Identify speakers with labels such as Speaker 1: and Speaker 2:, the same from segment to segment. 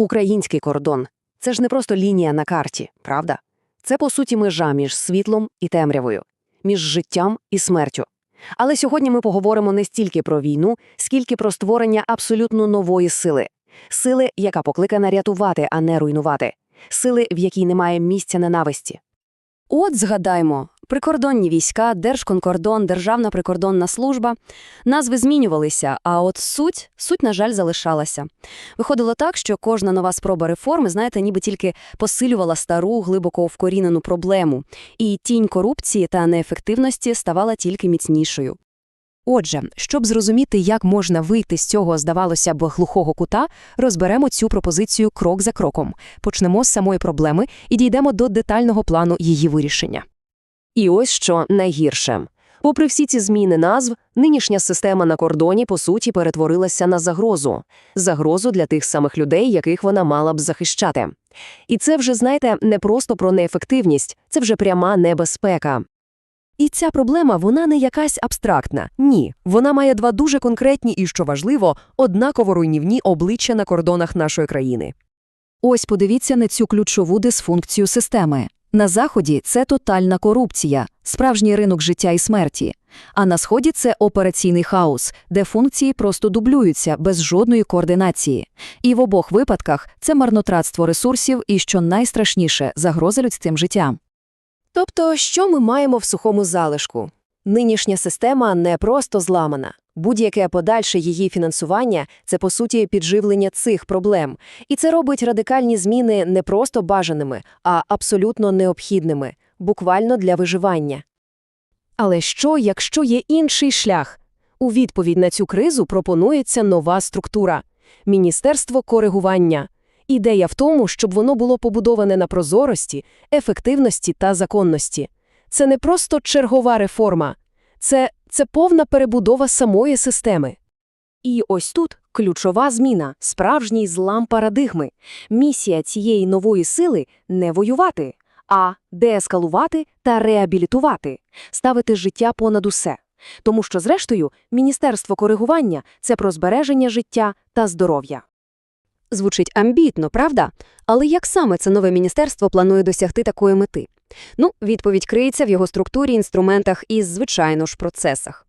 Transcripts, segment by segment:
Speaker 1: Український кордон це ж не просто лінія на карті, правда? Це, по суті, межа між світлом і темрявою, між життям і смертю. Але сьогодні ми поговоримо не стільки про війну, скільки про створення абсолютно нової сили. Сили, яка покликана рятувати, а не руйнувати. Сили, в якій немає місця ненависті. От згадаймо, прикордонні війська, Держконкордон, Державна прикордонна служба. Назви змінювалися, а от суть, суть, на жаль, залишалася. Виходило так, що кожна нова спроба реформи, знаєте, ніби тільки посилювала стару, глибоко вкорінену проблему, і тінь корупції та неефективності ставала тільки міцнішою.
Speaker 2: Отже, щоб зрозуміти, як можна вийти з цього, здавалося б, глухого кута, розберемо цю пропозицію крок за кроком. Почнемо з самої проблеми і дійдемо до детального плану її вирішення.
Speaker 3: І ось що найгірше. Попри всі ці зміни назв, нинішня система на кордоні, по суті, перетворилася на загрозу. Загрозу для тих самих людей, яких вона мала б захищати. І це вже, знаєте, не просто про неефективність, це вже пряма небезпека. І ця проблема, вона не якась абстрактна. Ні, вона має два дуже конкретні і, що важливо, однаково руйнівні обличчя на кордонах нашої країни.
Speaker 2: Ось подивіться на цю ключову дисфункцію системи. На Заході це тотальна корупція, справжній ринок життя і смерті. А на Сході це операційний хаос, де функції просто дублюються без жодної координації. І в обох випадках це марнотратство ресурсів і, що найстрашніше, загроза людським життям.
Speaker 3: Тобто, що ми маємо в сухому залишку? Нинішня система не просто зламана. Будь-яке подальше її фінансування – це, по суті, підживлення цих проблем. І це робить радикальні зміни не просто бажаними, а абсолютно необхідними, буквально для виживання. Але що, якщо є інший шлях? У відповідь на цю кризу пропонується нова структура – Міністерство коригування. Ідея в тому, щоб воно було побудоване на прозорості, ефективності та законності. Це не просто чергова реформа, це, це повна перебудова самої системи. І ось тут ключова зміна, справжній злам парадигми. Місія цієї нової сили – не воювати, а деескалувати та реабілітувати, ставити життя понад усе. Тому що, зрештою, Міністерство коригування – це про збереження життя та здоров'я. Звучить амбітно, правда? Але як саме це нове міністерство планує досягти такої мети? Ну, відповідь криється в його структурі, інструментах і, звичайно ж, процесах.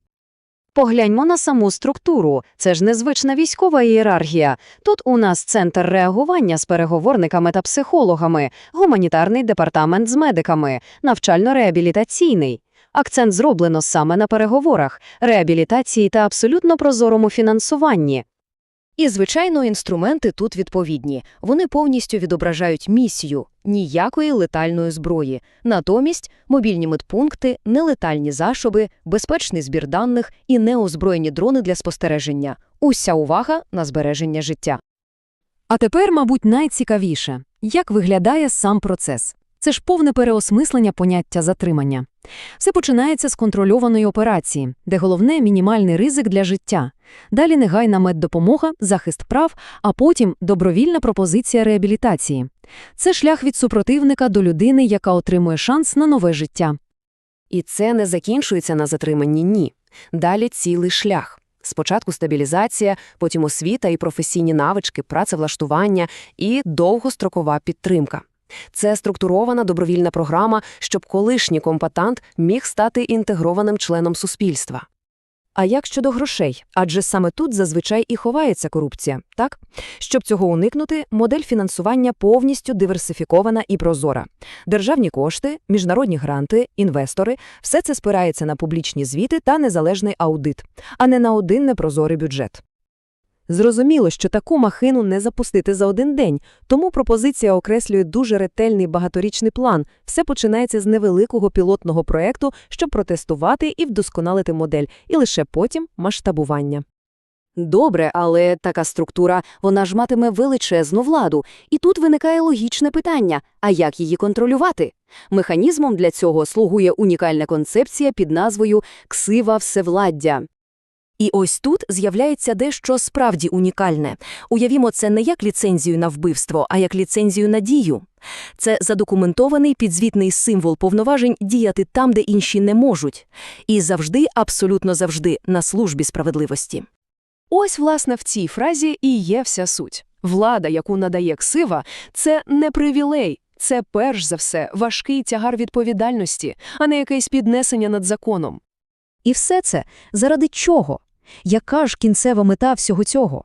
Speaker 4: Погляньмо на саму структуру. Це ж незвична військова ієрархія. Тут у нас центр реагування з переговорниками та психологами, гуманітарний департамент з медиками, навчально-реабілітаційний. Акцент зроблено саме на переговорах, реабілітації та абсолютно прозорому фінансуванні.
Speaker 3: І, звичайно, інструменти тут відповідні. Вони повністю відображають місію – ніякої летальної зброї. Натомість мобільні медпункти, нелетальні засоби, безпечний збір даних і неозброєні дрони для спостереження. Уся увага на збереження життя.
Speaker 2: А тепер, мабуть, найцікавіше – як виглядає сам процес. Це ж повне переосмислення поняття затримання. Все починається з контрольованої операції, де головне – мінімальний ризик для життя. Далі негайна меддопомога, захист прав, а потім добровільна пропозиція реабілітації. Це шлях від супротивника до людини, яка отримує шанс на нове життя.
Speaker 3: І це не закінчується на затриманні «ні». Далі цілий шлях. Спочатку стабілізація, потім освіта і професійні навички, працевлаштування і довгострокова підтримка. Це структурована добровільна програма, щоб колишній компатант міг стати інтегрованим членом суспільства. А як щодо грошей? Адже саме тут зазвичай і ховається корупція, так? Щоб цього уникнути, модель фінансування повністю диверсифікована і прозора. Державні кошти, міжнародні гранти, інвестори – все це спирається на публічні звіти та незалежний аудит, а не на один непрозорий бюджет. Зрозуміло, що таку махину не запустити за один день, тому пропозиція окреслює дуже ретельний багаторічний план. Все починається з невеликого пілотного проєкту, щоб протестувати і вдосконалити модель, і лише потім масштабування. Добре, але така структура, вона ж матиме величезну владу. І тут виникає логічне питання, а як її контролювати? Механізмом для цього слугує унікальна концепція під назвою «ксива всевладдя». І ось тут з'являється дещо справді унікальне. Уявімо це не як ліцензію на вбивство, а як ліцензію на дію. Це задокументований підзвітний символ повноважень діяти там, де інші не можуть. І завжди, абсолютно завжди, на службі справедливості. Ось, власне, в цій фразі і є вся суть.
Speaker 5: Влада, яку надає ксива, це не привілей, це перш за все важкий тягар відповідальності, а не якесь піднесення над законом.
Speaker 2: І все це заради чого? Яка ж кінцева мета всього цього?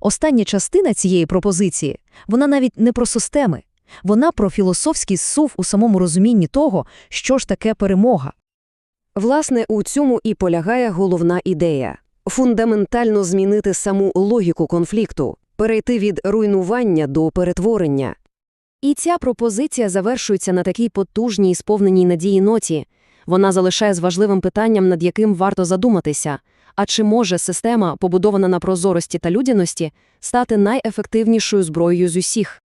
Speaker 2: Остання частина цієї пропозиції, вона навіть не про системи. Вона про філософський зсув у самому розумінні того, що ж таке перемога.
Speaker 3: Власне, у цьому і полягає головна ідея – фундаментально змінити саму логіку конфлікту, перейти від руйнування до перетворення.
Speaker 1: І ця пропозиція завершується на такій потужній і сповненій надії ноті. Вона залишає з важливим питанням, над яким варто задуматися. А чи може система, побудована на прозорості та людяності, стати найефективнішою зброєю з усіх?